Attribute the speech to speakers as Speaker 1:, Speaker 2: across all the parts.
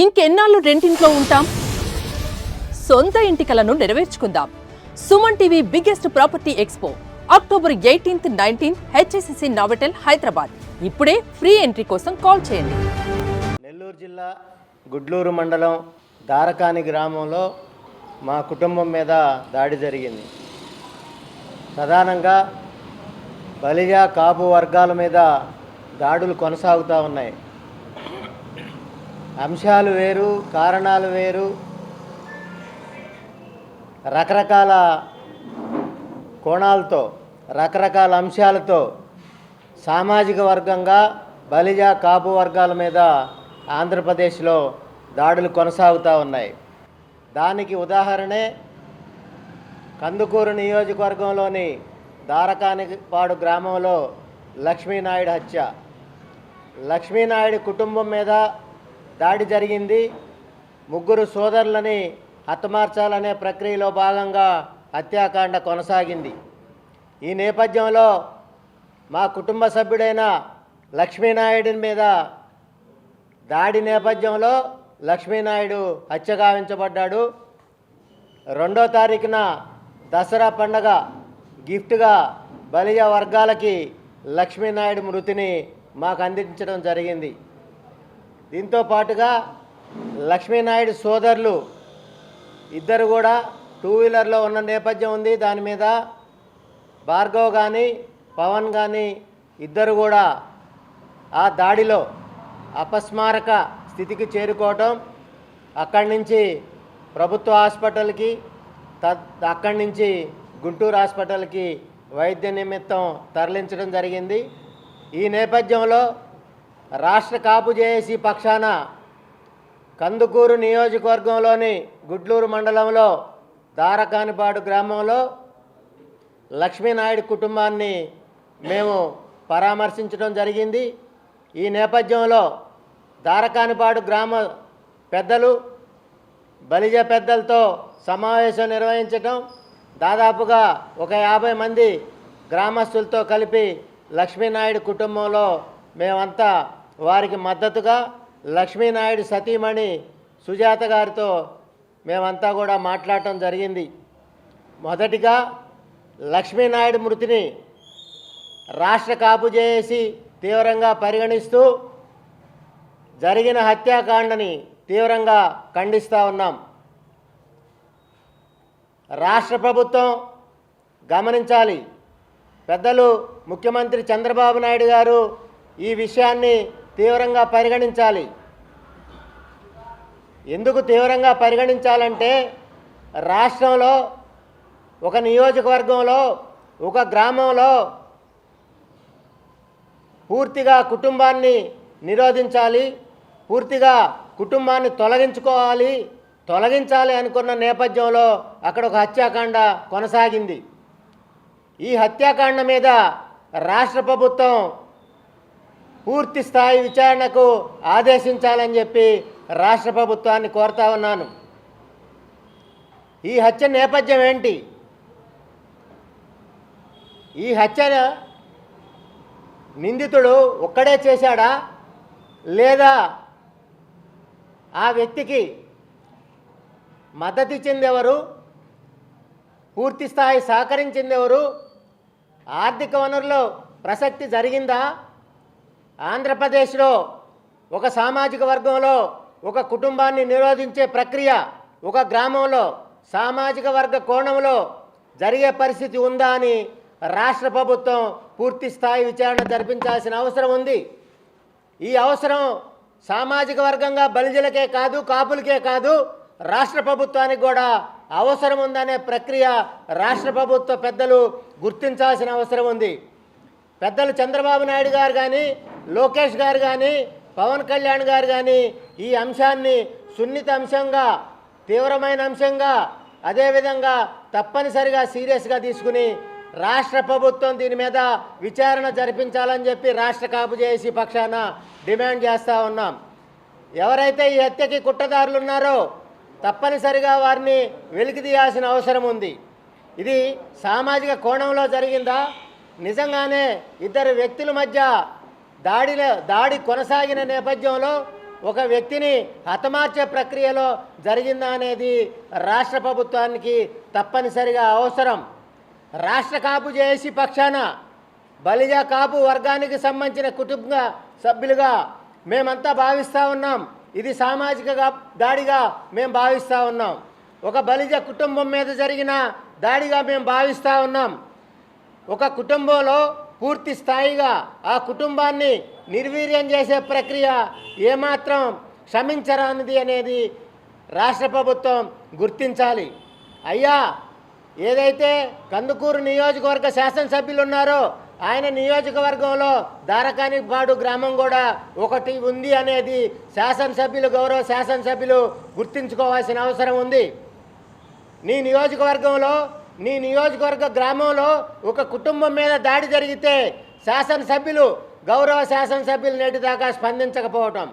Speaker 1: ఇంకెన్నాళ్ళు రెంటింట్లో ఉంటాం? సొంత ఇంటి కలను నెరవేర్చుకుందాం. Suman TV biggest property expo. October eighteenth nineteenth HSCC Novotel Hyderabad. ఇప్పుడే ఫ్రీ ఎంట్రీ కోసం కాల్ చేయండి.
Speaker 2: నెల్లూరు జిల్లా గుడ్లూరు మండలం దారకాని గ్రామంలో మా కుటుంబం మీద దాడి జరిగింది. ప్రధానంగా బలిజ కాపు వర్గాల మీద దాడులు కొనసాగుతూ ఉన్నాయి. అంశాలు వేరు కారణాలు వేరు. రకరకాల కోణాలతో రకరకాల అంశాలతో సామాజిక వర్గంగా బలిజ కాపు వర్గాల మీద ఆంధ్రప్రదేశ్లో దాడులు కొనసాగుతూ ఉన్నాయి. దానికి ఉదాహరణే కందుకూరు నియోజకవర్గంలోని దారకానిపాడు గ్రామంలో లక్ష్మీనాయుడు హత్య. లక్ష్మీనాయుడు కుటుంబం మీద దాడి జరిగింది. ముగ్గురు సోదరులని హతమార్చాలనే ప్రక్రియలో భాగంగా హత్యాకాండ కొనసాగింది. ఈ నేపథ్యంలో మా కుటుంబ సభ్యుడైన లక్ష్మీనాయుడి మీద దాడి నేపథ్యంలో లక్ష్మీనాయుడు హత్య గావించబడ్డాడు. రెండో తారీఖున దసరా పండగ గిఫ్ట్గా బలియ వర్గాలకి లక్ష్మీనాయుడు మృతిని మాకు అందించడం జరిగింది. దీంతో పాటుగా లక్ష్మీనాయుడు సోదరులు ఇద్దరు కూడా టూ వీలర్లో ఉన్న నేపథ్యం ఉంది. దాని మీద భార్గవ్ కానీ పవన్ కానీ ఇద్దరు కూడా ఆ దాడిలో అపస్మారక స్థితికి చేరుకోవటం అక్కడి నుంచి ప్రభుత్వ హాస్పిటల్కి అక్కడి నుంచి గుంటూరు హాస్పిటల్కి వైద్య నిమిత్తం తరలించడం జరిగింది. ఈ నేపథ్యంలో రాష్ట్ర కాపు జేఏసీ పక్షాన కందుకూరు నియోజకవర్గంలోని గుడ్లూరు మండలంలో దారకానిపాడు గ్రామంలో లక్ష్మీనాయుడు కుటుంబాన్ని మేము పరామర్శించడం జరిగింది. ఈ నేపథ్యంలో దారకానిపాడు గ్రామ పెద్దలు బలిజ పెద్దలతో సమావేశం నిర్వహించటం దాదాపుగా ఒక యాభై మంది గ్రామస్తులతో కలిపి లక్ష్మీనాయుడు కుటుంబంలో మేమంతా వారికి మద్దతుగా లక్ష్మీనాయుడు సతీమణి సుజాత గారితో మేమంతా కూడా మాట్లాడటం జరిగింది. మొదటిగా లక్ష్మీనాయుడు మృతిని రాష్ట్ర కాపు చేసి తీవ్రంగా పరిగణిస్తూ జరిగిన హత్యాకాండని తీవ్రంగా ఖండిస్తూ ఉన్నాం. రాష్ట్ర ప్రభుత్వం గమనించాలి. పెద్దలు ముఖ్యమంత్రి చంద్రబాబు నాయుడు గారు ఈ విషయాన్ని తీవ్రంగా పరిగణించాలి. ఎందుకు తీవ్రంగా పరిగణించాలంటే రాష్ట్రంలో ఒక నియోజకవర్గంలో ఒక గ్రామంలో పూర్తిగా కుటుంబాన్ని నిరోధించాలి పూర్తిగా కుటుంబాన్ని తొలగించుకోవాలి తొలగించాలి అనుకున్న నేపథ్యంలో అక్కడ ఒక హత్యాకాండ కొనసాగింది. ఈ హత్యాకాండ మీద రాష్ట్ర ప్రభుత్వం పూర్తి స్థాయి విచారణకు ఆదేశించాలని చెప్పి రాష్ట్ర ప్రభుత్వాన్ని కోరుతా ఉన్నాను. ఈ హత్య నేపథ్యం ఏంటి? ఈ హత్య నిందితుడు ఒక్కడే చేశాడా? లేదా ఆ వ్యక్తికి మద్దతు ఇచ్చింది ఎవరు పూర్తి స్థాయి సహకరించింది ఎవరు ఆర్థిక వనరులో ప్రసక్తి జరిగిందా? ఆంధ్రప్రదేశ్లో ఒక సామాజిక వర్గంలో ఒక కుటుంబాన్ని నిరోధించే ప్రక్రియ ఒక గ్రామంలో సామాజిక వర్గ కోణంలో జరిగే పరిస్థితి ఉందా అని రాష్ట్ర ప్రభుత్వం పూర్తి స్థాయి విచారణ జరిపించాల్సిన అవసరం ఉంది. ఈ అవసరం సామాజిక వర్గంగా బలిజలకే కాదు కాపులకే కాదు రాష్ట్ర ప్రభుత్వానికి కూడా అవసరం ఉందనే ప్రక్రియ రాష్ట్ర ప్రభుత్వ పెద్దలు గుర్తించాల్సిన అవసరం ఉంది. పెద్దలు చంద్రబాబు నాయుడు గారు కానీ లోకేష్ గారు కానీ పవన్ కళ్యాణ్ గారు కానీ ఈ అంశాన్ని సున్నిత అంశంగా తీవ్రమైన అంశంగా అదేవిధంగా తప్పనిసరిగా సీరియస్గా తీసుకుని రాష్ట్ర ప్రభుత్వం దీని మీద విచారణ జరిపించాలని చెప్పి రాష్ట్ర కాపు చేసి పక్షాన డిమాండ్ చేస్తూ ఉన్నాం. ఎవరైతే ఈ హత్యకి కుట్రదారులు ఉన్నారో తప్పనిసరిగా వారిని వెలికి తీయాల్సిన అవసరం ఉంది. ఇది సామాజిక కోణంలో జరిగిందా? నిజంగానే ఇద్దరు వ్యక్తుల మధ్య దాడిలో దాడి కొనసాగిన నేపథ్యంలో ఒక వ్యక్తిని హతమార్చే ప్రక్రియలో జరిగిందా అనేది రాష్ట్ర ప్రభుత్వానికి తప్పనిసరిగా అవసరం. రాష్ట్ర కాపు జేఏసీ పక్షాన బలిజ కాపు వర్గానికి సంబంధించిన కుటుంబ సభ్యులుగా మేమంతా భావిస్తూ ఉన్నాం. ఇది సామాజిక దాడిగా మేము భావిస్తూ ఉన్నాం. ఒక బలిజ కుటుంబం మీద జరిగిన దాడిగా మేము భావిస్తూ ఉన్నాం. ఒక కుటుంబంలో పూర్తి స్థాయిగా ఆ కుటుంబాన్ని నిర్వీర్యం చేసే ప్రక్రియ ఏమాత్రం క్షమించరానిది అనేది రాష్ట్ర ప్రభుత్వం గుర్తించాలి. అయ్యా ఏదైతే కందుకూరు నియోజకవర్గ శాసనసభ్యులు ఉన్నారో ఆయన నియోజకవర్గంలో దారకానిపాడు గ్రామం కూడా ఒకటి ఉంది అనేది శాసనసభ్యులు గౌరవ శాసనసభ్యులు గుర్తించుకోవాల్సిన అవసరం ఉంది. నీ నియోజకవర్గంలో నీ నియోజకవర్గ గ్రామంలో ఒక కుటుంబం మీద దాడి జరిగితే శాసనసభ్యులు గౌరవ శాసనసభ్యులు నేటిదాకా స్పందించకపోవటం.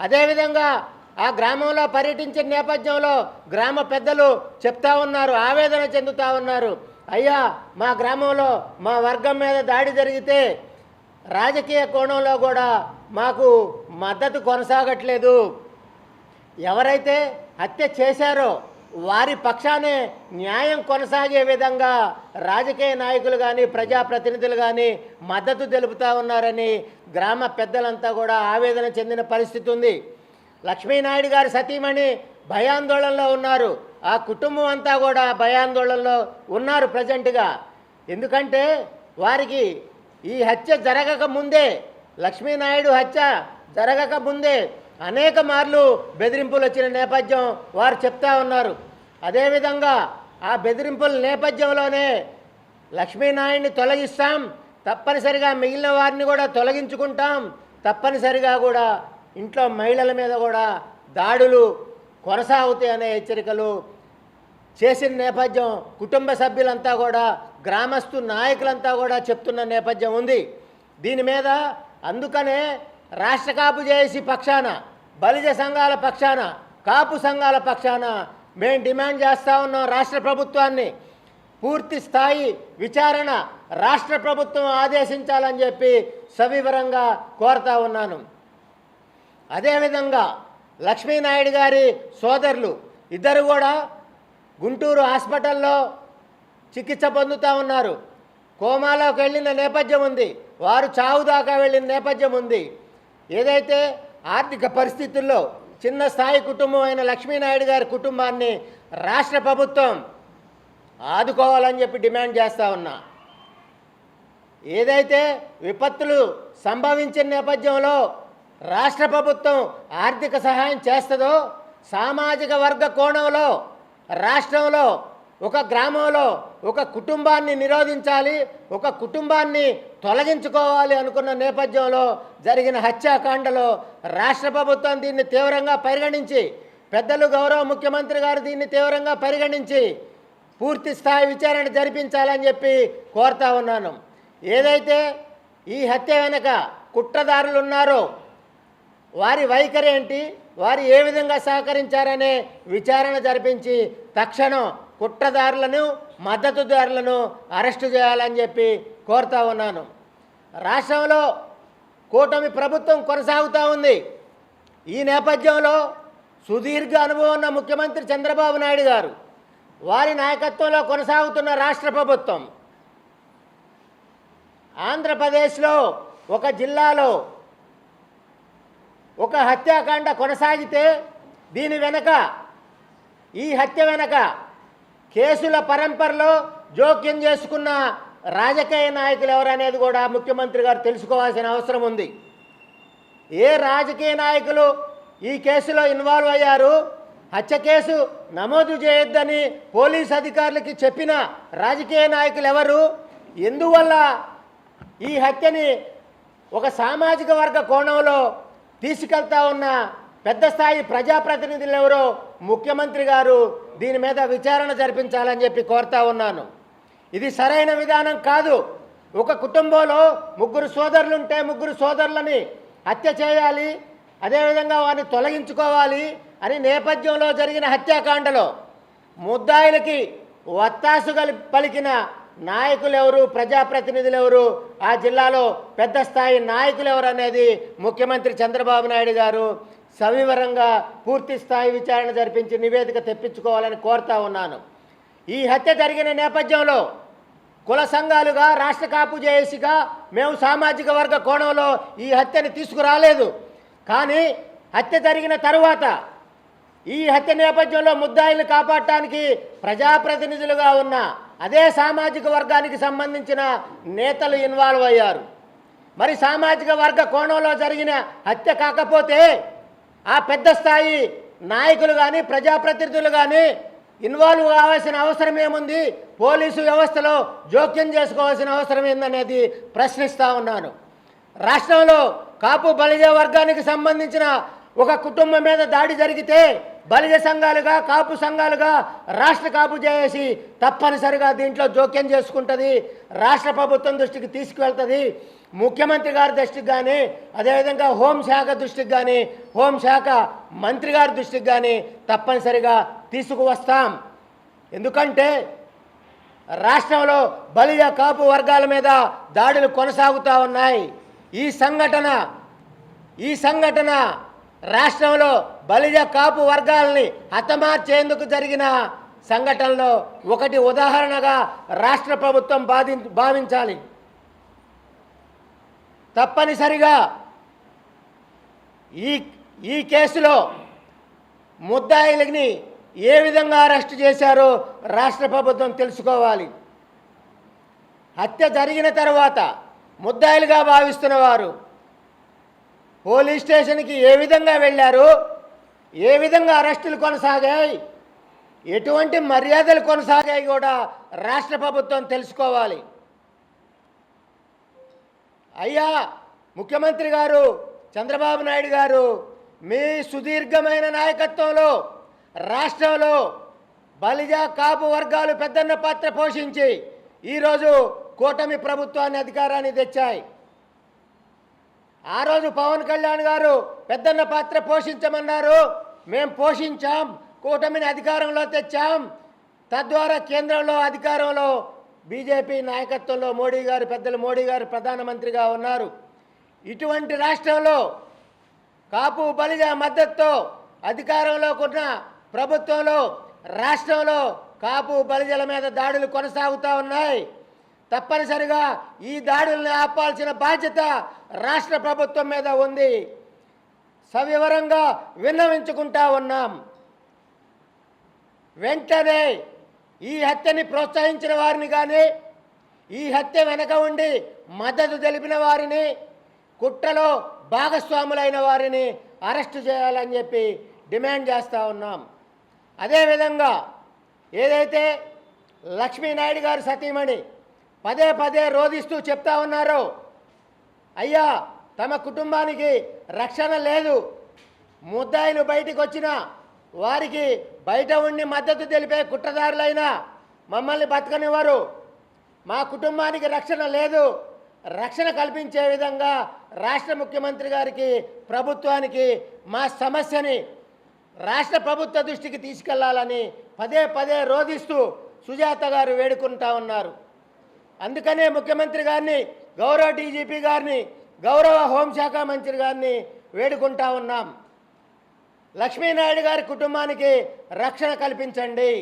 Speaker 2: అదేవిధంగా ఆ గ్రామంలో పర్యటించిన నేపథ్యంలో గ్రామ పెద్దలు చెప్తా ఉన్నారు ఆవేదన చెందుతా ఉన్నారు. అయ్యా మా గ్రామంలో మా వర్గం మీద దాడి జరిగితే రాజకీయ కోణంలో కూడా మాకు మద్దతు కొనసాగట్లేదు. ఎవరైతే హత్య చేశారో వారి పక్షానే న్యాయం కొనసాగే విధంగా రాజకీయ నాయకులు కానీ ప్రజాప్రతినిధులు కానీ మద్దతు తెలుపుతా ఉన్నారని గ్రామ పెద్దలంతా కూడా ఆవేదన చెందిన పరిస్థితి ఉంది. లక్ష్మీనాయుడు గారి సతీమణి భయాందోళనలో ఉన్నారు. ఆ కుటుంబం అంతా కూడా భయాందోళనలో ఉన్నారు ప్రజెంట్గా. ఎందుకంటే వారికి ఈ హత్య జరగక ముందే లక్ష్మీనాయుడు హత్య జరగక ముందే అనేక మార్లు బెదిరింపులు వచ్చిన నేపథ్యం వారు చెప్తా ఉన్నారు. అదేవిధంగా ఆ బెదిరింపుల నేపథ్యంలోనే లక్ష్మీనారాయణని తొలగిస్తాం. తప్పనిసరిగా మిగిలిన వారిని కూడా తొలగించుకుంటాం. తప్పనిసరిగా కూడా ఇంట్లో మహిళల మీద కూడా దాడులు కొనసాగుతాయి అనే హెచ్చరికలు చేసిన నేపథ్యం కుటుంబ సభ్యులంతా కూడా గ్రామస్తు నాయకులంతా కూడా చెప్తున్న నేపథ్యం ఉంది. దీని మీద అందుకనే రాష్ట్ర కాపు చేసి పక్షాన బలిజ సంఘాల పక్షాన కాపు సంఘాల పక్షాన మేము డిమాండ్ చేస్తూ ఉన్నాం రాష్ట్ర ప్రభుత్వాన్ని. పూర్తి స్థాయి విచారణ రాష్ట్ర ప్రభుత్వం ఆదేశించాలని చెప్పి సవివరంగా కోరుతా ఉన్నాను. అదేవిధంగా లక్ష్మీనాయుడు గారి సోదరులు ఇద్దరు కూడా గుంటూరు హాస్పిటల్లో చికిత్స పొందుతూ ఉన్నారు. కోమాలోకి వెళ్ళిన నేపథ్యం ఉంది. వారు చావు దాకా వెళ్ళిన నేపథ్యం ఉంది. ఏదైతే ఆర్థిక పరిస్థితుల్లో చిన్న స్థాయి కుటుంబం అయిన లక్ష్మీనాయుడు గారి కుటుంబాన్ని రాష్ట్ర ప్రభుత్వం ఆదుకోవాలని చెప్పి డిమాండ్ చేస్తూ ఉన్నా. ఏదైతే విపత్తులు సంభవించిన నేపథ్యంలో రాష్ట్ర ప్రభుత్వం ఆర్థిక సహాయం చేస్తుందో సామాజిక వర్గ కోణంలో రాష్ట్రంలో ఒక గ్రామంలో ఒక కుటుంబాన్ని నిరోధించాలి ఒక కుటుంబాన్ని తొలగించుకోవాలి అనుకున్న నేపథ్యంలో జరిగిన హత్యాకాండలో రాష్ట్ర ప్రభుత్వం దీన్ని తీవ్రంగా పరిగణించి పెద్దలు గౌరవ ముఖ్యమంత్రి గారు దీన్ని తీవ్రంగా పరిగణించి పూర్తి స్థాయి విచారణ జరిపించాలని చెప్పి కోరుతా ఉన్నాను. ఏదైతే ఈ హత్య వెనక కుట్రదారులు ఉన్నారో వారి వైఖరి ఏంటి? వారు ఏ విధంగా సహకరించారనే విచారణ జరిపించి తక్షణం కుట్రదారులను మద్దతుదారులను అరెస్టు చేయాలని చెప్పి కోరుతా ఉన్నాను. రాష్ట్రంలో కూటమి ప్రభుత్వం కొనసాగుతూ ఉంది. ఈ నేపథ్యంలో సుదీర్ఘ అనుభవం ఉన్న ముఖ్యమంత్రి చంద్రబాబు నాయుడు గారు వారి నాయకత్వంలో కొనసాగుతున్న రాష్ట్ర ప్రభుత్వం ఆంధ్రప్రదేశ్లో ఒక జిల్లాలో ఒక హత్యాకాండ కొనసాగితే దీని వెనక ఈ హత్య వెనక కేసుల పరంపరలో జోక్యం చేసుకున్న రాజకీయ నాయకులు ఎవరనేది కూడా ముఖ్యమంత్రి గారు తెలుసుకోవాల్సిన అవసరం ఉంది. ఏ రాజకీయ నాయకులు ఈ కేసులో ఇన్వాల్వ్ అయ్యారు? హత్య కేసు నమోదు చేయొద్దని పోలీస్ అధికారులకి చెప్పిన రాజకీయ నాయకులు ఎవరు? ఎందువల్ల ఈ హత్యని ఒక సామాజిక వర్గ కోణంలో తీసుకెళ్తా ఉన్న పెద్ద స్థాయి ప్రజాప్రతినిధులు ఎవరో ముఖ్యమంత్రి గారు దీని మీద విచారణ జరిపించాలని చెప్పి కోరుతా ఉన్నాను. ఇది సరైన విధానం కాదు. ఒక కుటుంబంలో ముగ్గురు సోదరులు ఉంటే ముగ్గురు సోదరులని హత్య చేయాలి అదేవిధంగా వారిని తొలగించుకోవాలి అని నేపథ్యంలో జరిగిన హత్యాకాండలో ముద్దాయిలకి వత్తాసు పలికిన నాయకులు ఎవరు ప్రజాప్రతినిధులు ఎవరు ఆ జిల్లాలో పెద్ద స్థాయి నాయకులు ఎవరు అనేది ముఖ్యమంత్రి చంద్రబాబు నాయుడు గారు సవివరంగా పూర్తి స్థాయి విచారణ జరిపించి నివేదిక తెప్పించుకోవాలని కోరుతా ఉన్నాను. ఈ హత్య జరిగిన నేపథ్యంలో కుల సంఘాలుగా రాష్ట్ర కాపు జేఏసీగా మేము సామాజిక వర్గ కోణంలో ఈ హత్యని తీసుకురాలేదు. కానీ హత్య జరిగిన తరువాత ఈ హత్య నేపథ్యంలో ముద్దాయిల్ని కాపాడటానికి ప్రజాప్రతినిధులుగా ఉన్న అదే సామాజిక వర్గానికి సంబంధించిన నేతలు ఇన్వాల్వ్ అయ్యారు. మరి సామాజిక వర్గ కోణంలో జరిగిన హత్య కాకపోతే ఆ పెద్ద స్థాయి నాయకులు కానీ ప్రజాప్రతినిధులు కానీ ఇన్వాల్వ్ కావాల్సిన అవసరం ఏముంది? పోలీసు వ్యవస్థలో జోక్యం చేసుకోవాల్సిన అవసరం ఏందనేది ప్రశ్నిస్తూ ఉన్నాను. రాష్ట్రంలో కాపు బలిజ వర్గానికి సంబంధించిన ఒక కుటుంబం మీద దాడి జరిగితే బలిజ సంఘాలుగా కాపు సంఘాలుగా రాష్ట్ర కాపు చేసి తప్పనిసరిగా దీంట్లో జోక్యం చేసుకుంటుంది. రాష్ట్ర ప్రభుత్వం దృష్టికి తీసుకువెళ్తుంది. ముఖ్యమంత్రి గారి దృష్టికి కానీ అదేవిధంగా హోంశాఖ దృష్టికి కానీ హోంశాఖ మంత్రి గారి దృష్టికి కానీ తప్పనిసరిగా తీసుకువస్తాం. ఎందుకంటే రాష్ట్రంలో బలిజ కాపు వర్గాల మీద దాడులు కొనసాగుతూ ఉన్నాయి. ఈ సంఘటన ఈ సంఘటన రాష్ట్రంలో బలిజ కాపు వర్గాలని హతమార్చేందుకు జరిగిన సంఘటనలో ఒకటి ఉదాహరణగా రాష్ట్ర ప్రభుత్వం బాధి భావించాలి. తప్పనిసరిగా ఈ ఈ కేసులో ముద్దాయిలని ఏ విధంగా అరెస్ట్ చేశారో రాష్ట్ర ప్రభుత్వం తెలుసుకోవాలి. హత్య జరిగిన తర్వాత ముద్దాయిలుగా భావిస్తున్న వారు పోలీస్ స్టేషన్కి ఏ విధంగా వెళ్ళారు ఏ విధంగా అరెస్టులు కొనసాగాయి? ఎటువంటి మర్యాదలు కొనసాగాయి కూడా రాష్ట్ర ప్రభుత్వం తెలుసుకోవాలి. అయ్యా ముఖ్యమంత్రి గారు చంద్రబాబు నాయుడు గారు మీ సుదీర్ఘమైన నాయకత్వంలో రాష్ట్రంలో బలిజ కాపు వర్గాలు పెద్దన్న పాత్ర పోషించి ఈరోజు కూటమి ప్రభుత్వాన్ని అధికారాన్ని తెచ్చాయి. ఆ రోజు పవన్ కళ్యాణ్ గారు పెద్దన్న పాత్ర పోషించమన్నారు. మేము పోషించాం కూటమిని అధికారంలో తెచ్చాం. తద్వారా కేంద్రంలో అధికారంలో బీజేపీ నాయకత్వంలో మోడీ గారు పెద్దలు మోడీ గారు ప్రధానమంత్రిగా ఉన్నారు. ఇటువంటి రాష్ట్రంలో కాపు బలిజ మద్దతుతో అధికారంలో ఉన్న ప్రభుత్వంలో రాష్ట్రంలో కాపు బలిజల మీద దాడులు కొనసాగుతూ ఉన్నాయి. తప్పనిసరిగా ఈ దాడుల్ని ఆపాల్సిన బాధ్యత రాష్ట్ర ప్రభుత్వం మీద ఉంది. సవివరంగా విన్నవించుకుంటా ఉన్నాం వెంటనే ఈ హత్యని ప్రోత్సహించిన వారిని కానీ ఈ హత్య వెనక ఉండి మద్దతు తెలిపిన వారిని కుట్రలో భాగస్వాములైన వారిని అరెస్టు చేయాలని చెప్పి డిమాండ్ చేస్తూ ఉన్నాం. అదేవిధంగా ఏదైతే లక్ష్మీనాయుడు గారు సతీమణి పదే పదే రోధిస్తూ చెప్తా ఉన్నారో అయ్యా తమ కుటుంబానికి రక్షణ లేదు. ముద్దాయిలు బయటికి వచ్చిన వారికి బయట ఉండి మద్దతు తెలిపే కుట్రదారులైనా మమ్మల్ని బతకనివ్వరు. మా కుటుంబానికి రక్షణ లేదు. రక్షణ కల్పించే విధంగా రాష్ట్ర ముఖ్యమంత్రి గారికి ప్రభుత్వానికి మా సమస్యని రాష్ట్ర ప్రభుత్వ దృష్టికి తీసుకెళ్ళాలని పదే పదే రోధిస్తూ సుజాత గారు వేడుకుంటా ఉన్నారు. అందుకనే ముఖ్యమంత్రి గారిని గౌరవ డీజీపీ గారిని గౌరవ హోంశాఖ మంత్రి గారిని వేడుకుంటా ఉన్నాం. లక్ష్మీనాయుడు గారి కుటుంబానికి రక్షణ కల్పించండి.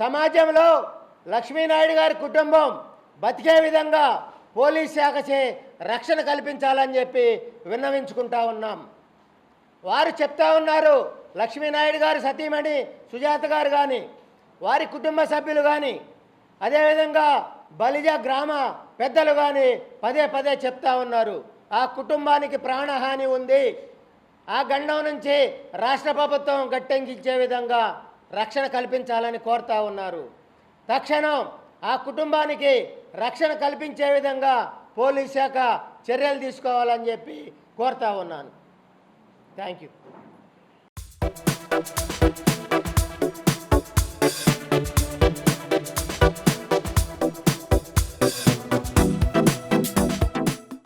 Speaker 2: సమాజంలో లక్ష్మీనాయుడు గారి కుటుంబం బతికే విధంగా పోలీస్ శాఖచే రక్షణ కల్పించాలని చెప్పి విన్నవించుకుంటా ఉన్నాం. వారు చెప్తా ఉన్నారు లక్ష్మీనాయుడు గారు సతీమణి సుజాత గారు కానీ వారి కుటుంబ సభ్యులు కానీ అదేవిధంగా బలిజ గ్రామ పెద్దలు కానీ పదే పదే చెప్తా ఉన్నారు. ఆ కుటుంబానికి ప్రాణహాని ఉంది. ఆ గండం నుంచి రాష్ట్ర ప్రభుత్వం గట్టెంకించే విధంగా రక్షణ కల్పించాలని కోరుతా ఉన్నారు. తక్షణం ఆ కుటుంబానికి రక్షణ కల్పించే విధంగా పోలీస్ శాఖ చర్యలు తీసుకోవాలని చెప్పి కోరుతా ఉన్నాను. Thank you.